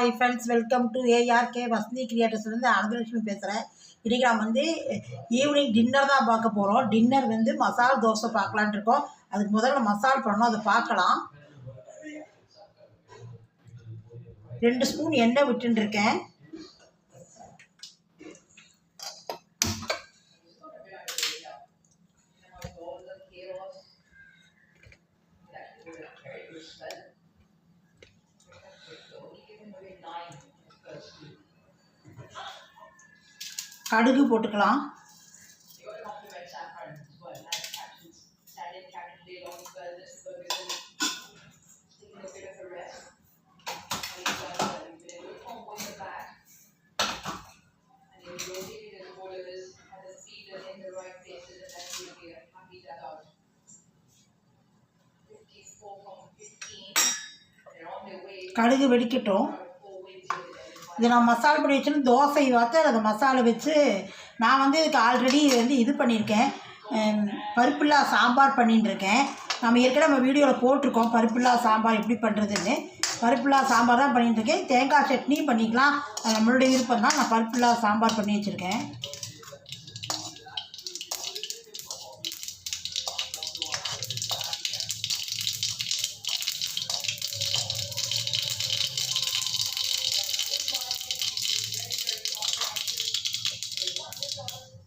Hi friends welcome to A R K Vasanthi கிரியேட்டர்ஸ்லேருந்து Ananthalakshmi பேசுகிறேன் இன்றைக்கி நான் வந்து ஈவினிங் டின்னர் தான் பார்க்க போகிறோம் டின்னர் வந்து மசால் தோசை பார்க்கலான்ட்டு இருக்கோம். அதுக்கு முதல்ல மசால் பண்ணோம் அதை பார்க்கலாம். ரெண்டு ஸ்பூன் எண்ணெய் விட்டுருக்கேன் கடுகு போட்டுக்கலாம். கடுகு வெடிக்கட்டும். இது நான் மசாலா பொடி வச்சுன்னு தோசை வாத்து அதை மசாலா வச்சு நான் வந்து இதுக்கு ஆல்ரெடி வந்து இது பண்ணியிருக்கேன். பருப்புல்லா பருப்பில்லா சாம்பார் பண்ணிட்டுருக்கேன் நம்ம ஏற்கனவே நம்ம வீடியோவில் போட்டிருக்கோம் பருப்புல்லா சாம்பார் எப்படி பண்ணுறதுன்னு பருப்பில்லா சாம்பார் தான் பண்ணிட்டு இருக்கேன் தேங்காய் சட்னியும் பண்ணிக்கலாம். அது நம்மளுடைய விருப்பம் தான் நான் பருப்புல்லா சாம்பார் பண்ணி வச்சுருக்கேன்.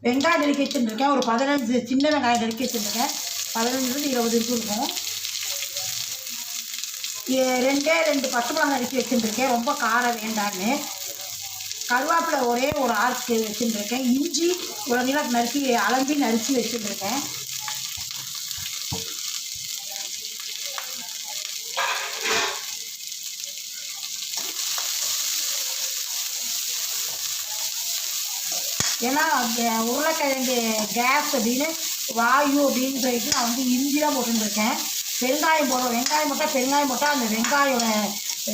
வெங்காயம் நெருக்கி வச்சுருக்கேன் ஒரு பதினஞ்சு சின்ன வெங்காயம் நெருக்கி வச்சுருக்கேன் பதினஞ்சுலேருந்து இருபது இருக்கும். ரெண்டே ரெண்டு பச்சை மிளகாய் நறுக்கி வச்சுருக்கேன் ரொம்ப காரம் வேண்டான்னு கருவேப்பிலை ஒரே ஒரு ஆர்க்கு வச்சுருக்கேன் இஞ்சி ஒரு நீளம் நறுக்கி அலம்பி நறுக்கி வச்சுருக்கேன் ஏன்னா உருளைக்கிழங்கு கேஸ் அப்படின்னு வாயு அப்படின்னு சொல்லிட்டு நான் வந்து இஞ்சி தான் போட்டுருக்கேன் பெருங்காயம் போடுறோம். வெங்காயம் போட்டால் பெருங்காயம் போட்டால் அந்த வெங்காயோட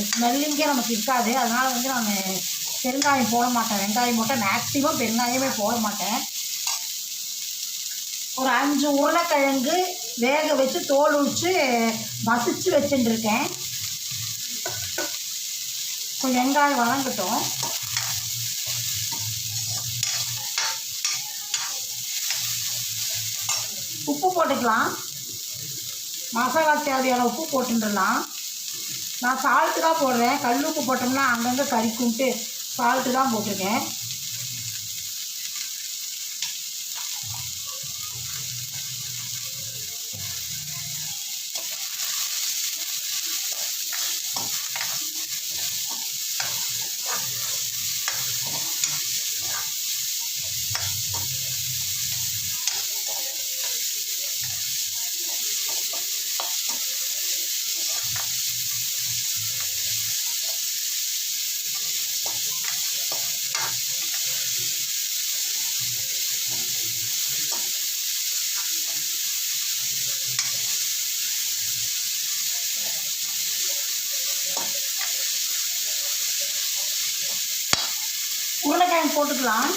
ஸ்மெல்லிங்கே நமக்கு இருக்காது. அதனால் வந்து நான் பெருங்காயம் போட மாட்டேன். வெங்காயம் போட்டால் மேக்ஸிமம் பெருங்காயமே போட மாட்டேன். ஒரு அஞ்சு உருளைக்கிழங்கு வேக வச்சு தோல் உரிச்சு மசிச்சு வச்சுட்டுருக்கேன் கொஞ்சம் வெங்காயம் வளர்ந்துட்டோம் உப்பு போட்டுக்கலாம். மசாலா தேவையான உப்பு போட்டுடலாம் நான் சால்ட்டு தான் போடுறேன். கல் உப்பு போட்டோம்னா அங்கங்கே கறிக்கும்ட்டு சால்ட்டு தான் போட்டிருக்கேன். உருளைக்கிழங்கு போட்டுக்கலாம்.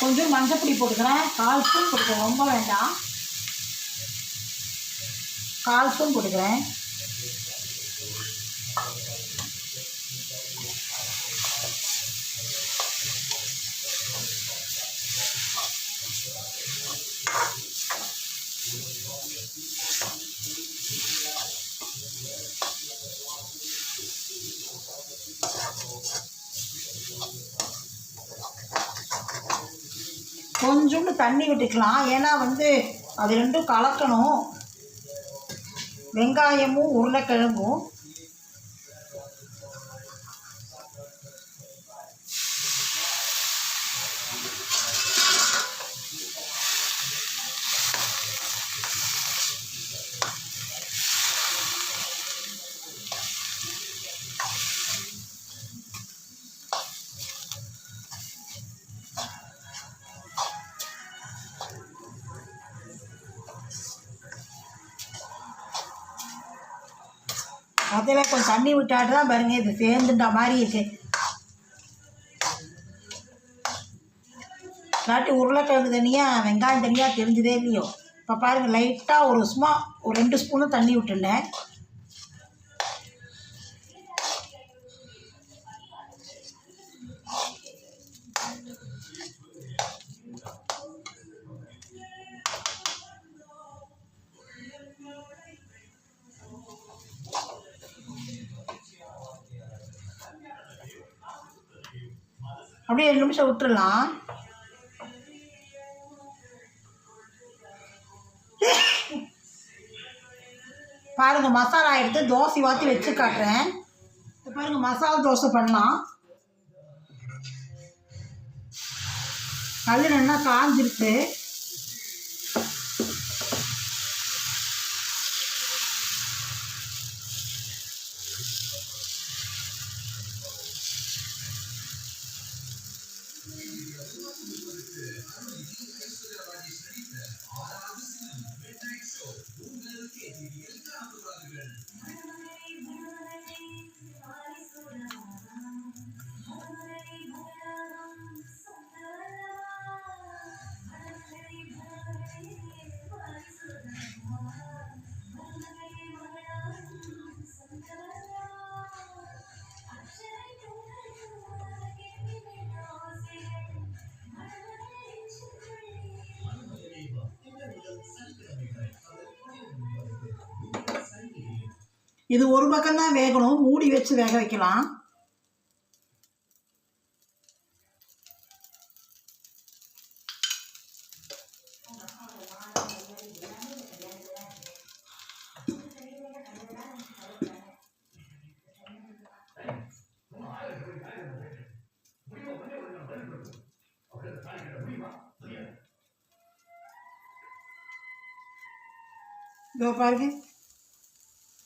கொஞ்சம் மஞ்சப்பொடி போட்டுக்கிறேன். கால் ஸ்பூன் போட்டுக்கிறேன். ரொம்ப வேண்டாம். கால் ஸ்பூன் போட்டுக்கிறேன். கொஞ்சோண்டு தண்ணி விட்டுக்கலாம். ஏன்னா வந்து அது ரெண்டும் கலக்கணும். வெங்காயமும் உருளைக்கிழங்கும். அதில் கொஞ்சம் தண்ணி விட்டாட்டு தான் பாருங்க இது சேர்ந்துட்ட மாதிரி இருக்கு. இல்லாட்டி உருளைக்கிழங்கு தனியாக வெங்காயம் தனியாக தெரிஞ்சதே இல்லையோ. இப்போ பாருங்கள் லைட்டாக ஒரு சும்மா ஒரு ரெண்டு ஸ்பூனும் தண்ணி விட்டுருந்தேன். அப்படியே ரெண்டு நிமிஷம் விட்டுறலாம். பாருங்க மசாலா எடுத்து தோசை வாத்தி வச்சு காட்டுறேன். பாருங்க மசாலா தோசை பண்ணலாம். கல் நல்லா காஞ்சிருக்கு. இது ஒரு பக்கம்தான் வேகணும். மூடி வச்சு வேக வைக்கலாம். இதோ பாருங்க.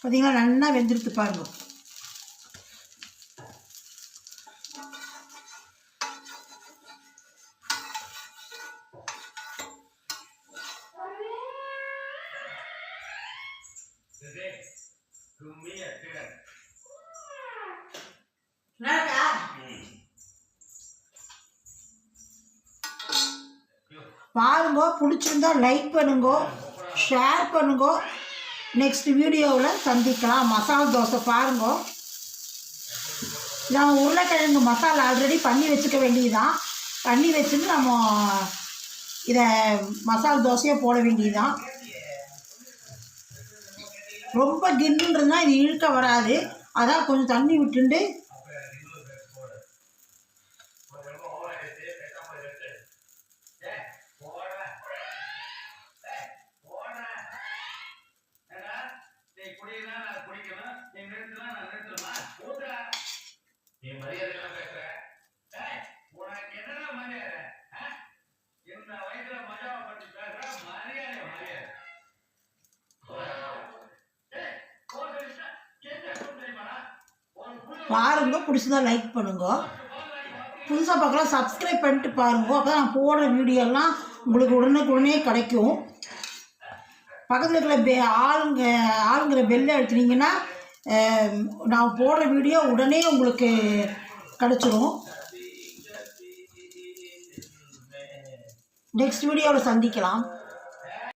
பார்த்தீங்களா நல்லா வெந்திருக்கு பாருங்க. பாருங்க பிடிச்சிருந்தா லைக் பண்ணுங்க ஷேர் பண்ணுங்க. நெக்ஸ்ட் வீடியோவில் சந்திக்கலாம். மசாலா தோசை பாருங்க. நம்ம உருளைக்கிழங்கு மசாலா ஆல்ரெடி பண்ணி வச்சுக்க வேண்டியதுதான். பண்ணி வச்சுட்டு நம்ம இதை மசாலா தோசையை போட வேண்டியதுதான். ரொம்ப கின்னுன்றதுனா இது இழுக்க வராது. அதான் கொஞ்சம் தண்ணி விட்டுண்டு நீ மரியாதை உனக்கு மரியாதை? இந்த வயசுல மஜாவை பேசுற மரியாதை மரியாதை. பாருங்க பிடிச்சதா லைக் பண்ணுங்க. புதுசாக பார்க்கலாம் சப்ஸ்கிரைப் பண்ணிட்டு பாருங்க. அப்போ நான் போடுற வீடியோலாம் உங்களுக்கு உடனுக்குடனே கிடைக்கும். பக்கத்தில் இருக்கிற பெ ஆளுங்க ஆளுங்கிற பெல்லை எடுத்துனீங்கன்னா அஹ், நான் போடுற வீடியோ உடனே உங்களுக்கு கிடச்சிரும். நெக்ஸ்ட் வீடியோவில் சந்திக்கலாம்.